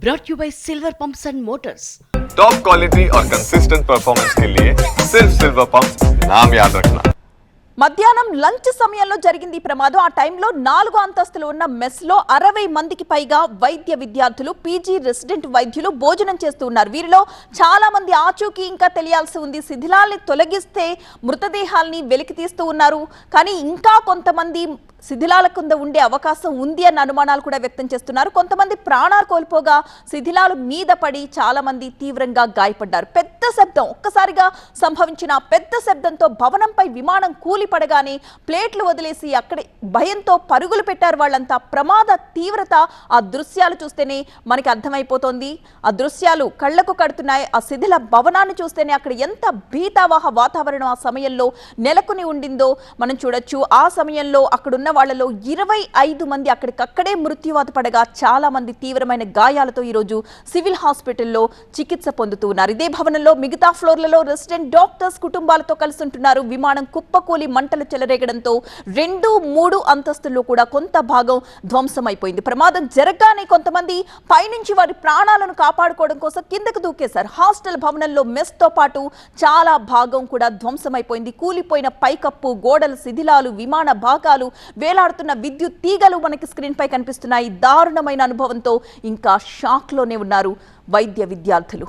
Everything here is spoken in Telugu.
brought you by Silver Pumps and Motors. Top quality और कंसिस्टेंट परफॉर्मेंस के लिए सिर्फ सिल्वर पंप नाम याद रखना మధ్యాహ్నం లంచ్ సమయంలో జరిగింది ఈ ప్రమాదం ఆ టైంలో నాలుగు అంతస్తులు ఉన్న మెస్ లో అరవై మందికి పైగా వైద్య విద్యార్థులు పీజీ రెసిడెంట్ వైద్యులు భోజనం చేస్తూ ఉన్నారు వీరిలో చాలా మంది ఆచూకీ ఇంకా తెలియాల్సి ఉంది శిథిలాల్ని తొలగిస్తే మృతదేహాల్ని వెలికి తీస్తూ ఉన్నారు కానీ ఇంకా కొంతమంది శిథిలాల కింద ఉండే అవకాశం ఉంది అన్న అనుమానాలు కూడా వ్యక్తం చేస్తున్నారు. కొంతమంది ప్రాణాలు కోల్పోగా శిథిలాలు మీద పడి చాలా మంది తీవ్రంగా గాయపడ్డారు. పెద్ద శబ్దం ఒక్కసారిగా సంభవించిన పెద్ద శబ్దంతో భవనంపై విమానం కూలి పడగానే ప్లేట్లు వదిలేసి అక్కడ భయంతో పరుగులు పెట్టారు వాళ్ళంతా. ప్రమాద తీవ్రత ఆ దృశ్యాలు చూస్తేనే మనకి అర్థమైపోతోంది. ఆ దృశ్యాలు కళ్ళకు కడుతున్నాయి. ఆ శిథిల భవనాన్ని చూస్తేనే అక్కడ ఎంత భీతావాహ వాతావరణం ఆ సమయంలో నెలకొని ఉండిందో మనం చూడొచ్చు. ఆ సమయంలో అక్కడున్న వాళ్ళలో ఇరవై ఐదు మంది అక్కడికక్కడే మృత్యువాత పడగా చాలా మంది తీవ్రమైన గాయాలతో ఈరోజు సివిల్ హాస్పిటల్లో చికిత్స పొందుతూ ఉన్నారు. ఇదే భవనంలో మిగతా ఫ్లోర్లలో రెసిడెంట్ డాక్టర్స్ కుటుంబాలతో కలిసి ఉంటున్నారు విమానం కుప్పకూలి మంటలు చెలరేగడంతో రెండు మూడు అంతస్తుల్లో కూడా కొంత భాగం ధ్వంసమైపోయింది. ప్రమాదం జరగగానే కొంతమంది పైనుంచి వారి ప్రాణాలను కాపాడుకోవడం కోసం కిందకు దూకేశారు. హాస్టల్ భవనంలో మెస్తో పాటు చాలా భాగం కూడా ధ్వంసమైపోయింది. కూలిపోయిన పైకప్పు గోడల శిథిలాలు విమాన భాగాలు వేలాడుతున్న విద్యుత్ తీగలు మనకి స్క్రీన్ పై కనిపిస్తున్నాయి. దారుణమైన అనుభవంతో ఇంకా షాక్లోనే ఉన్నారు వైద్య విద్యార్థులు.